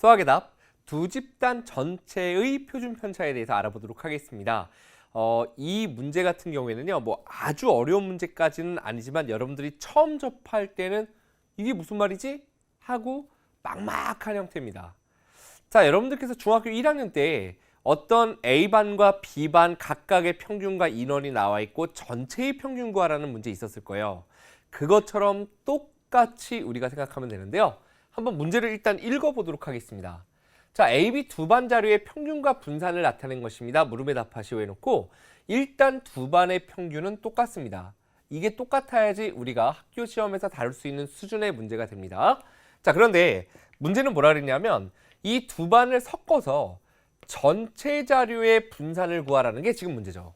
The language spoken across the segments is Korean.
수학의 답, 두 집단 전체의 표준 편차에 대해서 알아보도록 하겠습니다. 어, 이 문제 같은 경우에는요, 뭐 아주 어려운 문제까지는 아니지만 여러분들이 처음 접할 때는 이게 무슨 말이지? 하고 막막한 형태입니다. 자, 여러분들께서 중학교 1학년 때 어떤 A반과 B반 각각의 평균과 인원이 나와 있고 전체의 평균 구하라는 문제 있었을 거예요. 그것처럼 똑같이 우리가 생각하면 되는데요. 한번 문제를 일단 읽어보도록 하겠습니다. 자, A, B 두 반 자료의 평균과 분산을 나타낸 것입니다. 물음에 답하시오 해놓고 일단 두 반의 평균은 똑같습니다. 이게 똑같아야지 우리가 학교 시험에서 다룰 수 있는 수준의 문제가 됩니다. 자, 그런데 문제는 뭐라 그랬냐면 이 두 반을 섞어서 전체 자료의 분산을 구하라는 게 지금 문제죠.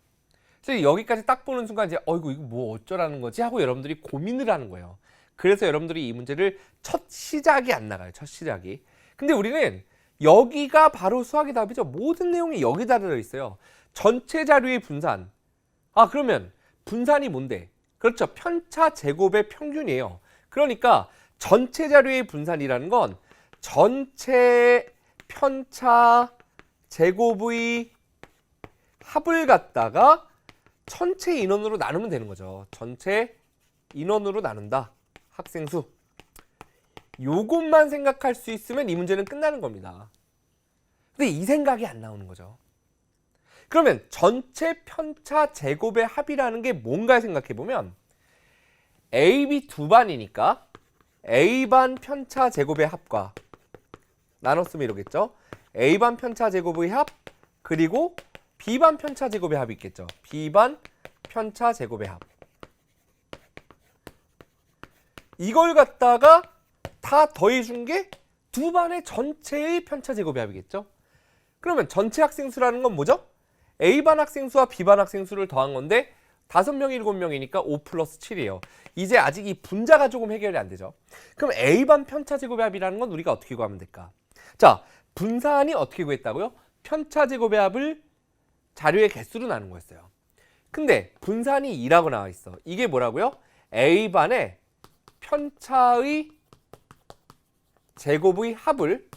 그래서 여기까지 딱 보는 순간 이제 어이구 이거 뭐 어쩌라는 거지 하고 여러분들이 고민을 하는 거예요. 그래서 여러분들이 이 문제를 첫 시작이 안 나가요. 첫 시작이. 근데 우리는 여기가 바로 수학의 답이죠. 모든 내용이 여기다 들어 있어요. 전체 자료의 분산. 아 그러면 분산이 뭔데? 그렇죠. 편차 제곱의 평균이에요. 그러니까 전체 자료의 분산이라는 건 전체 편차 제곱의 합을 갖다가 전체 인원으로 나누면 되는 거죠. 전체 인원으로 나눈다. 학생 수. 요것만 생각할 수 있으면 이 문제는 끝나는 겁니다. 근데 이 생각이 안 나오는 거죠. 그러면 전체 편차 제곱의 합이라는 게 뭔가 생각해 보면 AB 두 반이니까 A반 편차 제곱의 합과 나눴으면 이러겠죠. A반 편차 제곱의 합 그리고 B반 편차 제곱의 합이 있겠죠. B반 편차 제곱의 합. 이걸 갖다가 다 더해준 게 두 반의 전체의 편차 제곱의 합이겠죠. 그러면 전체 학생 수라는 건 뭐죠? A반 학생 수와 B반 학생 수를 더한 건데 다섯 명, 일곱 명이니까 5 플러스 7이에요. 이제 아직 이 분자가 조금 해결이 안 되죠. 그럼 A반 편차 제곱의 합이라는 건 우리가 어떻게 구하면 될까? 자, 분산이 어떻게 구했다고요? 편차 제곱의 합을 자료의 개수로 나눈 거였어요. 근데 분산이 2라고 나와 있어. 이게 뭐라고요? A반의 편차의 제곱의 합을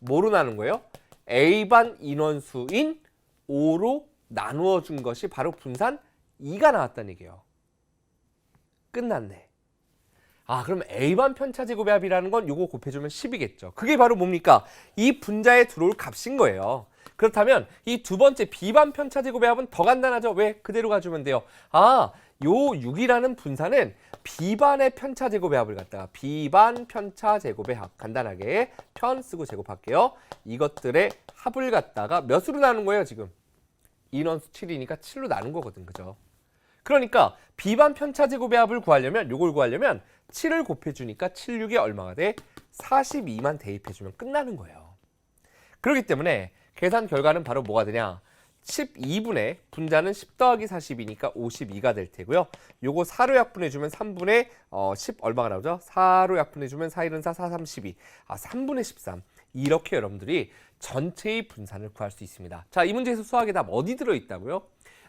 뭐로 나눈 거예요? A반 인원수인 5로 나누어 준 것이 바로 분산 2가 나왔다는 얘기예요. 끝났네. 아, 그럼 A반 편차 제곱의 합이라는 건 요거 곱해주면 10이겠죠. 그게 바로 뭡니까? 이 분자에 들어올 값인 거예요. 그렇다면 이 두 번째 B반 편차 제곱의 합은 더 간단하죠. 왜? 그대로 가주면 돼요. 아, 요 6이라는 분산은 B반의 편차 제곱의 합을 갖다가 B반 편차 제곱의 합 간단하게 편 쓰고 제곱할게요. 이것들의 합을 갖다가 몇으로 나눈 거예요, 지금? 인원수 7이니까 7로 나눈 거거든. 그죠? 그러니까 B반 편차 제곱의 합을 구하려면 요걸 구하려면 7을 곱해 주니까 7, 6이 얼마가 돼? 42만 대입해 주면 끝나는 거예요. 그렇기 때문에 계산 결과는 바로 뭐가 되냐? 12분의 분자는 10 더하기 40이니까 52가 될 테고요. 요거 4로 약분해주면 3분의 어, 10 얼마가 나오죠? 4로 약분해주면 4, 1은 4, 4, 32. 아, 3분의 13. 이렇게 여러분들이 전체의 분산을 구할 수 있습니다. 자, 이 문제에서 수학의 답 어디 들어있다고요?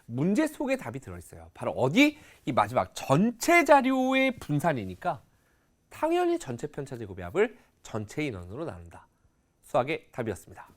문제 속에 답이 들어있어요. 바로 어디? 이 마지막 전체 자료의 분산이니까 당연히 전체 편차 제곱의 합을 전체 인원으로 나눈다. 수학의 답이었습니다.